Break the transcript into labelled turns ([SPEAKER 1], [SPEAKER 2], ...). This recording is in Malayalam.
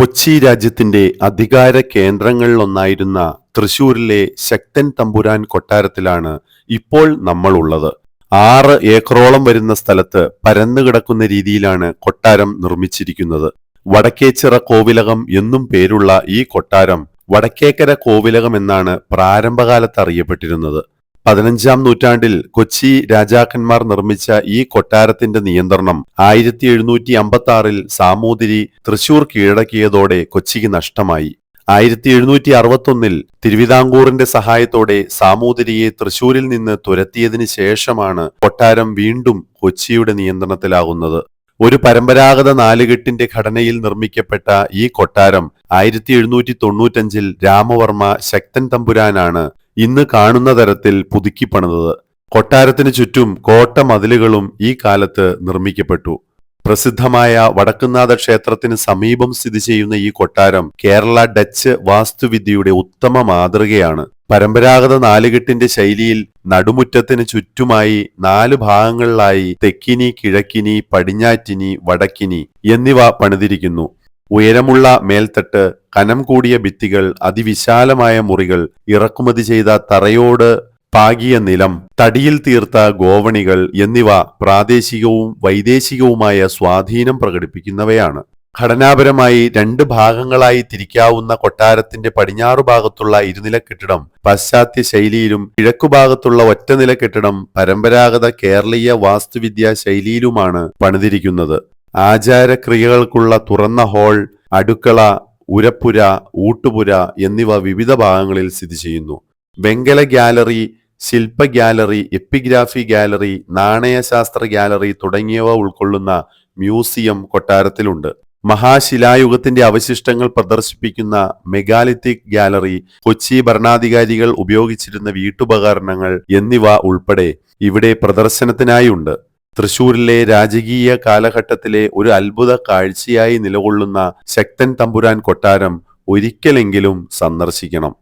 [SPEAKER 1] കൊച്ചി രാജ്യത്തിന്റെ അധികാര കേന്ദ്രങ്ങളിലൊന്നായിരുന്ന തൃശൂരിലെ ശക്തൻ തമ്പുരാൻ കൊട്ടാരത്തിലാണ് ഇപ്പോൾ നമ്മൾ ഉള്ളത് ആറ് ഏക്കറോളം വരുന്ന സ്ഥലത്ത് പരന്നുകിടക്കുന്ന രീതിയിലാണ് കൊട്ടാരം നിർമ്മിച്ചിരിക്കുന്നത്. വടക്കേച്ചിറ കോവിലകം എന്നും പേരുള്ള ഈ കൊട്ടാരം വടക്കേക്കര കോവിലകം എന്നാണ് പ്രാരംഭകാലത്ത് അറിയപ്പെട്ടിരുന്നത്. പതിനഞ്ചാം നൂറ്റാണ്ടിൽ കൊച്ചി രാജാക്കന്മാർ നിർമ്മിച്ച ഈ കൊട്ടാരത്തിന്റെ നിയന്ത്രണം ആയിരത്തി എഴുന്നൂറ്റി അമ്പത്തി ആറിൽ സാമൂതിരി തൃശൂർ കീഴടക്കിയതോടെ കൊച്ചിക്ക് നഷ്ടമായി. ആയിരത്തി എഴുന്നൂറ്റി അറുപത്തൊന്നിൽ തിരുവിതാംകൂറിന്റെ സഹായത്തോടെ സാമൂതിരിയെ തൃശൂരിൽ നിന്ന് തുരത്തിയതിനു ശേഷമാണ് കൊട്ടാരം വീണ്ടും കൊച്ചിയുടെ നിയന്ത്രണത്തിലാകുന്നത്. ഒരു പരമ്പരാഗത നാലുകെട്ടിന്റെ ഘടനയിൽ നിർമ്മിക്കപ്പെട്ട ഈ കൊട്ടാരം ആയിരത്തി എഴുന്നൂറ്റി തൊണ്ണൂറ്റഞ്ചിൽ രാമവർമ്മ ശക്തൻ തമ്പുരാനാണ് ഇന്ന് കാണുന്ന തരത്തിൽ പുതുക്കി പണിതത്. കൊട്ടാരത്തിന് ചുറ്റും കോട്ട മതിലുകളും ഈ കാലത്ത് നിർമ്മിക്കപ്പെട്ടു. പ്രസിദ്ധമായ വടക്കുന്നാഥ ക്ഷേത്രത്തിന് സമീപം സ്ഥിതി ചെയ്യുന്ന ഈ കൊട്ടാരം കേരള ഡച്ച് വാസ്തുവിദ്യയുടെ ഉത്തമ മാതൃകയാണ്. പരമ്പരാഗത നാലുകെട്ടിന്റെ ശൈലിയിൽ നടുമുറ്റത്തിന് ചുറ്റുമായി നാല് ഭാഗങ്ങളിലായി തെക്കിനി കിഴക്കിനി പടിഞ്ഞാറ്റിനി വടക്കിനി എന്നിവ പണിതിരിക്കുന്നു. ഉയരമുള്ള മേൽത്തട്ട് കനം കൂടിയ ഭിത്തികൾ അതിവിശാലമായ മുറികൾ ഇറക്കുമതി ചെയ്ത തറയോട് പാകിയ നിലം തടിയിൽ തീർത്ത ഗോവണികൾ എന്നിവ പ്രാദേശികവും വൈദേശികവുമായ സ്വാധീനം പ്രകടിപ്പിക്കുന്നവയാണ്. ഘടനാപരമായി രണ്ട് ഭാഗങ്ങളായി തിരിക്കാവുന്ന കൊട്ടാരത്തിന്റെ പടിഞ്ഞാറു ഭാഗത്തുള്ള ഇരുനില കെട്ടിടം പാശ്ചാത്യ ശൈലിയിലും കിഴക്കുഭാഗത്തുള്ള ഒറ്റനില കെട്ടിടം പരമ്പരാഗത കേരളീയ വാസ്തുവിദ്യാ ശൈലിയിലുമാണ് പണിതിരിക്കുന്നത്. ആചാരക്രിയകൾക്കുള്ള തുറന്ന ഹാൾ അടുക്കള ഉരപ്പുര ഊട്ടുപുര എന്നിവ വിവിധ ഭാഗങ്ങളിൽ സ്ഥിതി ചെയ്യുന്നു. വെങ്കല ഗ്യാലറി ശില്പ ഗ്യാലറി എപ്പിഗ്രാഫി ഗ്യാലറി നാണയശാസ്ത്ര ഗ്യാലറി തുടങ്ങിയവ ഉൾക്കൊള്ളുന്ന മ്യൂസിയം കൊട്ടാരത്തിലുണ്ട്. മഹാശിലായുഗത്തിന്റെ അവശിഷ്ടങ്ങൾ പ്രദർശിപ്പിക്കുന്ന മെഗാലിത്തിക് ഗ്യാലറി കൊച്ചി ഭരണാധികാരികൾ ഉപയോഗിച്ചിരുന്ന വീട്ടുപകരണങ്ങൾ എന്നിവ ഉൾപ്പെടെ ഇവിടെ പ്രദർശനത്തിനായുണ്ട് തൃശൂരിലെ രാജകീയ കാലഘട്ടത്തിലെ ഒരു അത്ഭുത കാഴ്ചയായി നിലകൊള്ളുന്ന ശക്തൻ തമ്പുരാൻ കൊട്ടാരം ഒരിക്കലെങ്കിലും സന്ദർശിക്കണം.